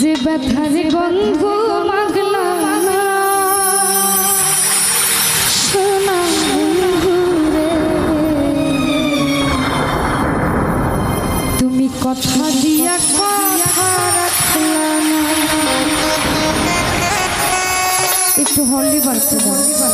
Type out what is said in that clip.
যে ব্যথার গন্ধ মাগলাম সোনা তুমি কথা দিয়া কথা রাখলাম একটু হলি বাড়তে হলি